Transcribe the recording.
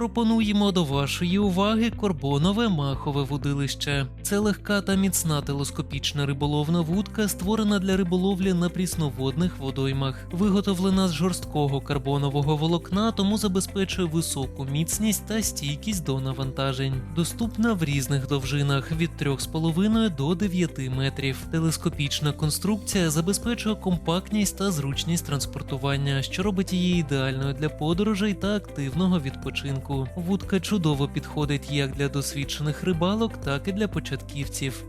пропонуємо до вашої уваги корбонове махове вудилище. Це легка та міцна телескопічна риболовна вудка, створена для риболовлі на прісноводних водоймах. Виготовлена з жорсткого карбонового волокна, тому забезпечує високу міцність та стійкість до навантажень. Доступна в різних довжинах від 3,5 до 9 метрів. Телескопічна конструкція забезпечує компактність та зручність транспортування, що робить її ідеальною для подорожей та активного відпочинку. Вудка чудово підходить як для досвідчених рибалок, так і для початківців.